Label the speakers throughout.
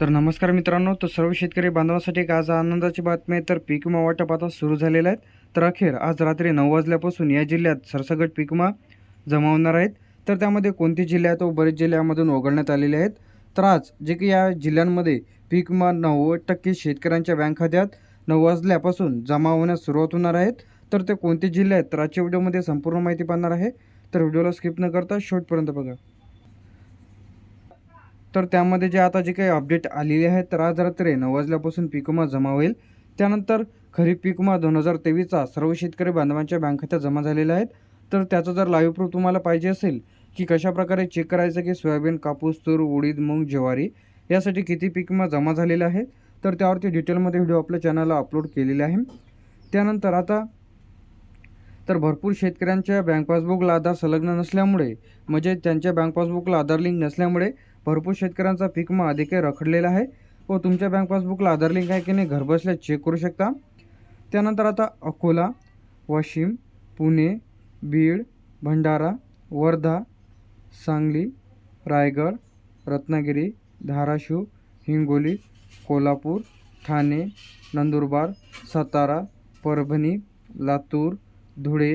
Speaker 1: तर नमस्कार मित्रांनो तर सर्व शेतकरी बांधवांसाठी एक आज आनंदाची बातमी आहे. तर पीक विमा वाटप आता सुरू झालेलं आहे. तर अखेर आज रात्री नऊ वाजल्यापासून या जिल्ह्यात सरसगट पीक विमा जमा होणार आहेत. तर त्यामध्ये कोणते जिल्हे आहेत व बरेच जिल्ह्यामधून वगळण्यात आलेले आहेत. तर आज जे की या जिल्ह्यांमध्ये पीक विमा नव्वद टक्के शेतकऱ्यांच्या बँक खात्यात नऊ वाजल्यापासून जमा होण्यास सुरुवात होणार आहेत तर ते कोणते जिल्हे आहेत? तर आजच्या व्हिडिओमध्ये संपूर्ण माहिती पाहणार आहे. तर व्हिडिओला स्किप न करता शेवटपर्यंत बघा. तर त्यामध्ये जे आता जे काही अपडेट आलेली आहे तर आज रात्री नऊ वाजल्यापासून पीक जमा होईल. त्यानंतर खरीप पीक दोन हजार तेवीसचा सर्व शेतकरी बांधवांच्या बँक खात्यात जमा झालेला आहेत. तर त्याचं जर लाईव्ह प्रूफ तुम्हाला पाहिजे असेल की कशाप्रकारे चेक करायचं की सोयाबीन कापूस तूर उडीद मूग ज्वारी यासाठी किती पीक विमा जमा झालेला आहे तर त्यावरती डिटेलमध्ये व्हिडिओ आपल्या चॅनलला अपलोड केलेले आहे. त्यानंतर आता तर भरपूर शेतकऱ्यांच्या बँक पासबुकला आधार संलग्न नसल्यामुळे म्हणजे त्यांच्या बँक पासबुकला आधार लिंक नसल्यामुळे भरपूर शेतकऱ्यांचा पीक विमा अधिक रखडलेला आहे. व तुमच्या बँक पासबुकला आधार लिंक आहे की नाही घरबसल्या चेक करू शकता. त्यानंतर आता अकोला वाशिम पुणे बीड भंडारा वर्धा सांगली रायगड रत्नागिरी धाराशिव हिंगोली कोल्हापूर ठाणे नंदुरबार सातारा परभणी लातूर धुळे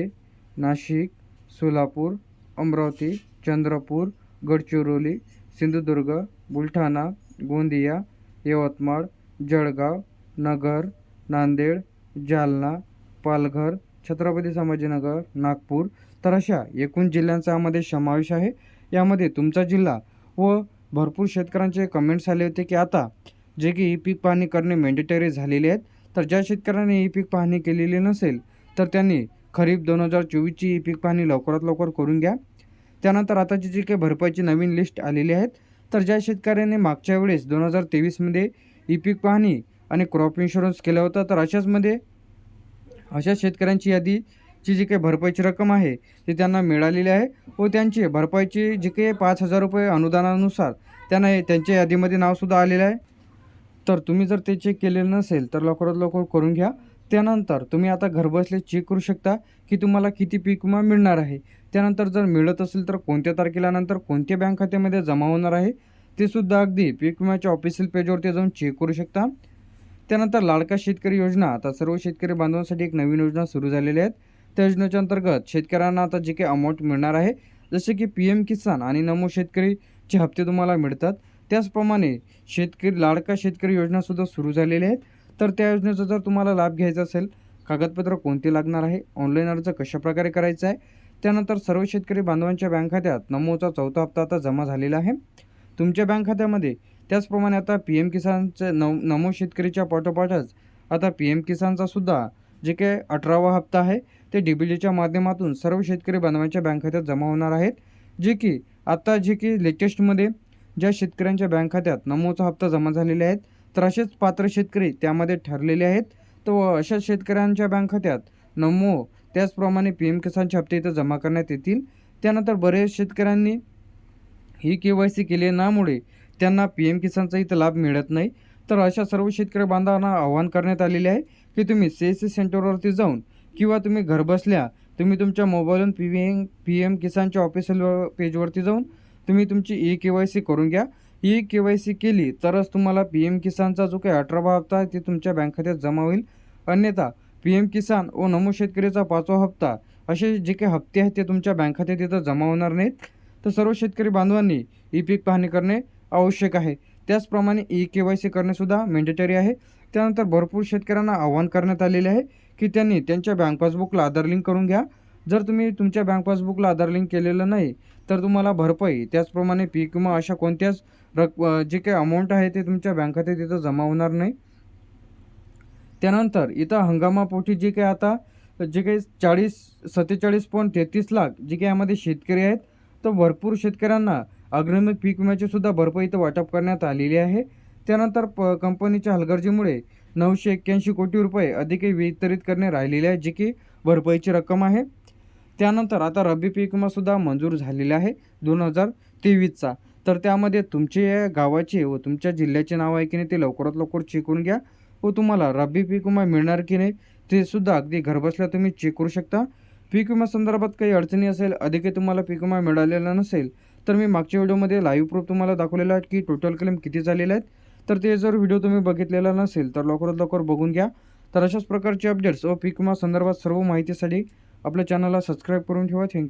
Speaker 1: नाशिक सोलापूर अमरावती चंद्रपूर गडचिरोली सिंधुदुर्ग बुलढाणा गोंदिया यवतमाळ जळगाव नगर नांदेड जालना पालघर छत्रपती संभाजीनगर नागपूर तर अशा एकूण जिल्ह्यांचा यामध्ये समावेश आहे. यामध्ये तुमचा जिल्हा व भरपूर शेतकऱ्यांचे कमेंट्स आले होते की आता जे की ई पीक पाहणी करणे मॅन्डेटरी झालेले आहेत. तर ज्या शेतकऱ्यांनी ई पीक पाहणी केलेली नसेल तर त्यांनी खरीप दोन हजार चोवीसची ई पीक पाहणी लवकरात लवकर करून घ्या. त्यानंतर आताची जी काही भरपाईची नवीन लिस्ट आलेली आहेत तर ज्या शेतकऱ्यांनी मागच्या वेळेस दोन हजार तेवीसमध्ये ई पीक पाहणी आणि क्रॉप इन्शुरन्स केला होता तर अशाचमध्ये अशा शेतकऱ्यांची यादीची जी काही भरपाईची रक्कम आहे ती त्यांना मिळालेली आहे व त्यांची भरपाईची जी काही पाच हजार रुपये अनुदानानुसार त्यांना त्यांच्या यादीमध्ये नावसुद्धा आलेलं आहे. तर तुम्ही जर ते चेक केलेलं नसेल तर लवकरात लवकर करून घ्या. त्यानंतर तुम्ही आता घरबसले चेक करू शकता की तुम्हाला किती पीक विमा मिळणार आहे. त्यानंतर जर मिळत असेल तर कोणत्या तारखेला नंतर कोणत्या बँक खात्यामध्ये जमा होणार आहे ते सुद्धा अगदी पीक विम्याच्या ऑफिशियल पेजवरती जाऊन चेक करू शकता. त्यानंतर लाडका शेतकरी योजना आता सर्व शेतकरी बांधवांसाठी एक नवीन योजना सुरू झालेली आहेत त्या योजनेच्या अंतर्गत शेतकऱ्यांना आता जे काही अमाऊंट मिळणार आहे जसे की पी एम किसान आणि नमो शेतकरीचे हप्ते तुम्हाला मिळतात. त्याचप्रमाणे शेतकरी लाडका शेतकरी योजनासुद्धा सुरू झालेली आहेत तर त्या योजनेचा जर तुम्हाला लाभ घ्यायचा असेल कागदपत्र कोणते लागणार आहे ऑनलाईन अर्ज कशाप्रकारे करायचा आहे त्यानंतर सर्व शेतकरी बांधवांच्या बँक खात्यात नमोचा चौथा हप्ता आता जमा झालेला आहे. तुमच्या बँक खात्यामध्ये त्याचप्रमाणे आता पी एम किसानचे नव नमो शेतकरीच्या पाठोपाठच आता पी एम किसानचा सुद्धा जे काही अठरावा हप्ता आहे ते डी बी डीच्या माध्यमातून सर्व शेतकरी बांधवांच्या बँक खात्यात जमा होणार आहेत. जे की आत्ता जे की लेटेस्टमध्ये ज्या शेतकऱ्यांच्या बँक खात्यात नमोचा हप्ता जमा झालेले आहेत तर असेच पात्र शेतकरी त्यामध्ये ठरलेले आहेत. तर अशा शेतकऱ्यांच्या बँक खात्यात नमो त्याचप्रमाणे पी एम किसानचे हप्ते इथं जमा करण्यात येतील. त्यानंतर बरेच शेतकऱ्यांनी ही के वाय सी केली नामुळे त्यांना पी एम किसानचा इथं लाभ मिळत नाही. तर अशा सर्व शेतकरी बांधवांना आवाहन करण्यात आलेले आहे की तुम्ही सी एस सी सेंटरवरती जाऊन किंवा तुम्ही घरबसल्या तुम्ही तुमच्या मोबाईलवरून पी एम पी एम किसानच्या ऑफिशियल पेजवरती जाऊन तुम्ही तुमची ई के वाय सी करून घ्या. ई के वाय सी केली तरच तुम्हाला पी एम किसानचा जो काही अठरावा हप्ता आहे ते तुमच्या बँक खात्यात जमा होईल. अन्यथा पी एम किसान व नमो शेतकरीचा पाचवा हप्ता असे जे काही हप्ते आहेत ते तुमच्या बँक खात्यात तिथं जमा होणार नाहीत. तर सर्व शेतकरी बांधवांनी ई पीक पाहणी करणे आवश्यक आहे. त्याचप्रमाणे ई के वाय सी करणेसुद्धा मॅन्डेटरी आहे. त्यानंतर भरपूर शेतकऱ्यांना आवाहन करण्यात आलेले आहे की त्यांनी त्यांच्या बँक पासबुकला आधार लिंक करून घ्या. जर तुम्ही तुमच्या बँक पासबुकला आधार लिंक केलेलं नाही तर तुम्हाला भरपाई त्याचप्रमाणे पीक विमा अशा कोणत्याच रक जे काही अमाऊंट आहे ते तुमच्या बँक खात्यात तिथं जमा होणार नाही. त्यानंतर इथं हंगामापोटी जे काही आता जे काही चाळीस सत्तेचाळीस पॉईंट तेहतीस लाख जे काही यामध्ये शेतकरी आहेत तर भरपूर शेतकऱ्यांना अग्रिम पीक विम्याची सुद्धा भरपाई इथं वाटप करण्यात आलेली आहे. त्यानंतर प कंपनीच्या हलगर्जीमुळे नऊशे एक्क्याऐंशी कोटी रुपये अधिक वितरित करणे राहिलेले आहे जे की भरपाईची रक्कम आहे. त्यानंतर आता रब्बी पीक विमासुद्धा मंजूर झालेला आहे दोन हजार तेवीसचा. तर त्यामध्ये तुमचे गावाचे व तुमच्या जिल्ह्याचे नाव आहे की नाही ते लवकरात लवकर चेक करून घ्या. व तुम्हाला रब्बी पीक विमा मिळणार की नाही ते सुद्धा अगदी घरबसल्या तुम्ही चेक करू शकता. पीक विमा संदर्भात काही अडचणी असेल अधिकही तुम्हाला पीक विमा मिळालेला नसेल तर मी मागच्या व्हिडिओमध्ये लाईव्ह प्रूफ तुम्हाला दाखवलेला आहे की टोटल क्लेम किती झालेले आहेत. तर ते जर व्हिडिओ तुम्ही बघितलेला नसेल तर लवकरात लवकर बघून घ्या. तर अशाच प्रकारचे अपडेट्स व पीक विमा संदर्भात सर्व माहितीसाठी आपल्या चॅनलला सबस्क्राईब करून ठेवा. थँक्यू